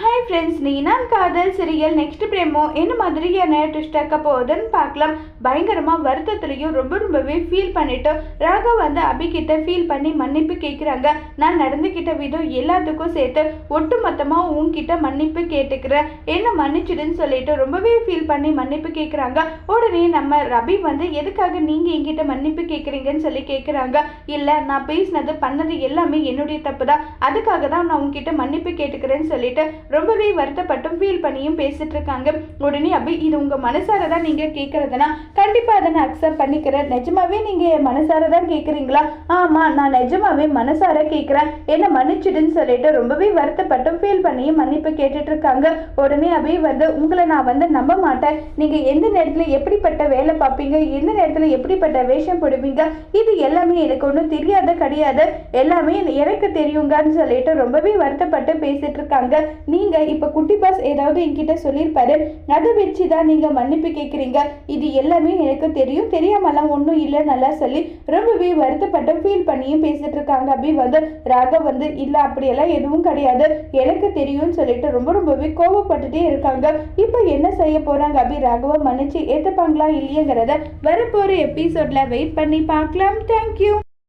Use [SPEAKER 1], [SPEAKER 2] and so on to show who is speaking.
[SPEAKER 1] Hi friends நீ நான் காதல் சிரியல் நெக்ஸ்ட் பிரேமோ என்ன மாதிரியான ட்விஸ்ட் ஆக்க போகுதுன்னு பார்க்கலாம். பயங்கரமாக வருத்தத்துலையும் ரொம்ப ரொம்பவே ஃபீல் பண்ணிட்டு ராகவ் வந்து அபிகிட்ட ஃபீல் பண்ணி மன்னிப்பு கேட்குறாங்க நான் நடந்துக்கிட்ட விதம் எல்லாத்துக்கும் சேர்த்து ஒட்டு மொத்தமாக உன்கிட்ட மன்னிப்பு கேட்டுக்கிறேன். என்ன மன்னிச்சிடுன்னு சொல்லிட்டு ரொம்பவே ஃபீல் பண்ணி மன்னிப்பு கேட்குறாங்க உடனே நம்ம ரபி வந்து எதுக்காக நீங்கள் என்கிட்ட மன்னிப்பு கேட்குறீங்கன்னு சொல்லி கேட்குறாங்க இல்லை நான் பேசினது பண்ணது எல்லாமே என்னுடைய தப்பு தான் அதுக்காக தான் நான் உங்ககிட்ட மன்னிப்பு கேட்டுக்கிறேன்னு சொல்லிட்டு ரொம்பவே வருத்தப்பட்டும் ஃபீல் பண்ணியும் பேசிட்டு இருக்காங்க உடனே அபி இது உங்க மனசார தான் நீங்க கேட்கறதுனா கண்டிப்பா அதை நான் அக்செப்ட் பண்ணிக்கிறேன். நிஜமாவே நீங்க என் மனசார தான் கேட்குறீங்களா ஆமா நான் நிஜமாவே மனசார கேட்குறேன் என்ன மன்னிச்சிடுன்னு சொல்லிட்டு ரொம்பவே வருத்தப்பட்டும் ஃபீல் பண்ணியும் மன்னிப்பு கேட்டுட்டு இருக்காங்க உடனே அபி வந்து உங்களை நான் வந்து நம்ப மாட்டேன். நீங்க எந்த நேரத்துல எப்படிப்பட்ட வேலை பார்ப்பீங்க? எந்த நேரத்துல எப்படிப்பட்ட வேஷம் போடுவீங்க? இது எல்லாமே எனக்கு ஒன்றும் தெரியாத கிடையாது. எல்லாமே எனக்கு தெரியுங்கன்னு சொல்லிட்டு ரொம்பவே வருத்தப்பட்டு பேசிட்டு இருக்காங்க நீங்க இப்ப குட்டி பாஸ் ஏதாவது என்கிட்ட சொல்லியிருப்பாரு அதை வச்சு தான் நீங்க மன்னிப்பு கேட்குறீங்க இது எல்லாமே எனக்கு தெரியும். தெரியாமலாம் ஒன்றும் இல்லை நல்லா சொல்லி ரொம்பவே வருத்தப்பட்டு ஃபீல் பண்ணியும் பேசிட்டு இருக்காங்க. அப்படி வந்து ராகவ் வந்து இல்லை அப்படியெல்லாம் எதுவும் கிடையாது. எனக்கு தெரியும்னு சொல்லிட்டு ரொம்ப ரொம்பவே கோவப்பட்டுட்டே இருக்காங்க. இப்போ என்ன செய்ய போறாங்க? அபி ராகவ மன்னிச்சு ஏத்துப்பாங்களா இல்லையங்கிறத வரப்போற எபிசோட்ல வெயிட் பண்ணி பார்க்கலாம். தேங்க்யூ